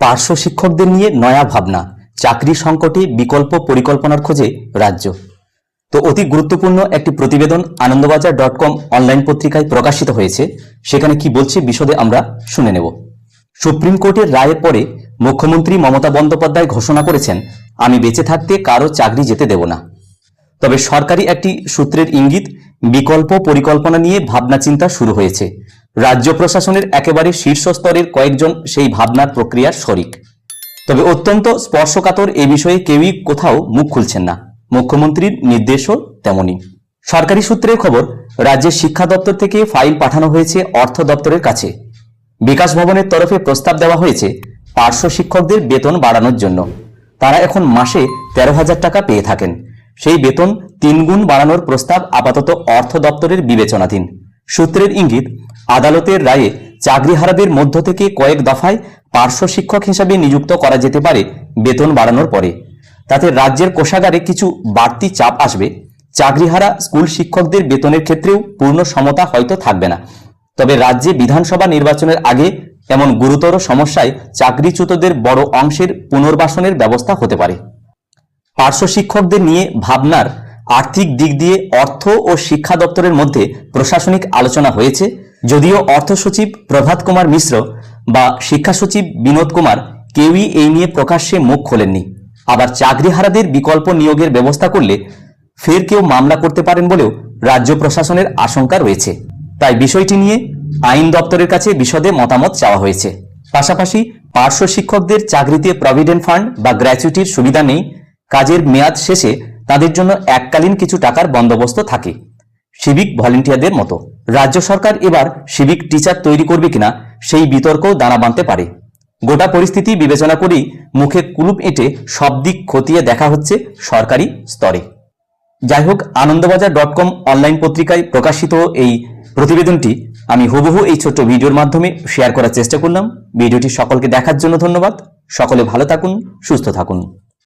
পার্শ্ব শিক্ষকদের নিয়ে নয়া ভাবনা, চাকরি সংকটে বিকল্প পরিকল্পনার খোঁজে রাজ্য। তো অতি গুরুত্বপূর্ণ একটি প্রতিবেদন আনন্দবাজার ডট কম অনলাইন পত্রিকায় প্রকাশিত হয়েছে, সেখানে কি বলছে বিশদে আমরা শুনে নেব। সুপ্রিম কোর্টের রায়ের পরে মুখ্যমন্ত্রী মমতা বন্দ্যোপাধ্যায় ঘোষণা করেছেন, আমি বেঁচে থাকতে কারও চাকরি যেতে দেব না। তবে সরকারি একটি সূত্রের ইঙ্গিত, বিকল্প পরিকল্পনা নিয়ে ভাবনা চিন্তা শুরু হয়েছে। রাজ্য প্রশাসনের একেবারে শীর্ষ স্তরের কয়েকজন সেই ভাবনার প্রক্রিয়ার শরিক। তবে অত্যন্ত স্পর্শকাতর এ বিষয়ে কেউই কোথাও মুখ খুলছেন না। মুখ্যমন্ত্রীর নির্দেশও তেমনই। সরকারি সূত্রের খবর, রাজ্যের শিক্ষা দপ্তর থেকে ফাইল পাঠানো হয়েছে অর্থ দপ্তরের কাছে। বিকাশ ভবনের তরফে প্রস্তাব দেওয়া হয়েছে পার্শ্ব শিক্ষকদের বেতন বাড়ানোর জন্য। তারা এখন মাসে তেরো হাজার টাকা পেয়ে থাকেন। সেই বেতন তিনগুণ বাড়ানোর প্রস্তাব আপাতত অর্থ দপ্তরের বিবেচনাধীন। সূত্রের ইঙ্গিত আদালতের রায়ে চাকরিহারাদের মধ্য থেকে কয়েক দফায় পার্শ্ব শিক্ষক হিসাবে নিযুক্ত করা যেতে পারে বেতন বাড়ানোর পরে। তাতে রাজ্যের কোষাগারে কিছু বাড়তি চাপ আসবে। চাকরিহারা স্কুল শিক্ষকদের বেতনের ক্ষেত্রেও পূর্ণ সমতা হয়তো থাকবে না। তবে রাজ্যে বিধানসভা নির্বাচনের আগে এমন গুরুতর সমস্যায় চাকরিচ্যুতদের বড় অংশের পুনর্বাসনের ব্যবস্থা হতে পারে। পার্শ্ব শিক্ষকদের নিয়ে ভাবনার আর্থিক দিক দিয়ে অর্থ ও শিক্ষা দপ্তরের মধ্যে প্রশাসনিক আলোচনা হয়েছে। যদিও অর্থ সচিব প্রভাত কুমার মিশ্র বা শিক্ষা সচিব বিনোদ কুমার কেউই এই নিয়ে প্রকাশ্যে মুখ খোলেননি। আবার চাকরিহারাদের বিকল্প নিয়োগের ব্যবস্থা করলে ফের কেউ মামলা করতে পারেন বলেও রাজ্য প্রশাসনের আশঙ্কা রয়েছে। তাই বিষয়টি নিয়ে আইন দপ্তরের কাছে বিশদে মতামত চাওয়া হয়েছে। পাশাপাশি পার্শ্ব শিক্ষকদের চাকরিতে প্রভিডেন্ট ফান্ড বা গ্র্যাচুইটির সুবিধা নেই, কাজের মেয়াদ শেষে তাদের জন্য এককালীন কিছু টাকার বন্দোবস্ত থাকে। সিভিক ভলেন্টিয়ারদের মতো। রাজ্য সরকার এবার সিভিক টিচার তৈরি করবে কিনা সেই বিতর্কও দানা বাঁধতে পারে। গোটা পরিস্থিতি বিবেচনা করেই মুখে কুলুপ এঁটে সব দিক খতিয়ে দেখা হচ্ছে সরকারি স্তরে। যাই হোক, আনন্দবাজার ডট কম অনলাইন পত্রিকায় প্রকাশিত এই প্রতিবেদনটি আমি হুবহু এই ছোট্ট ভিডিওর মাধ্যমে শেয়ার করার চেষ্টা করলাম। ভিডিওটি সকলকে দেখার জন্য ধন্যবাদ। সকলে ভালো থাকুন, সুস্থ থাকুন।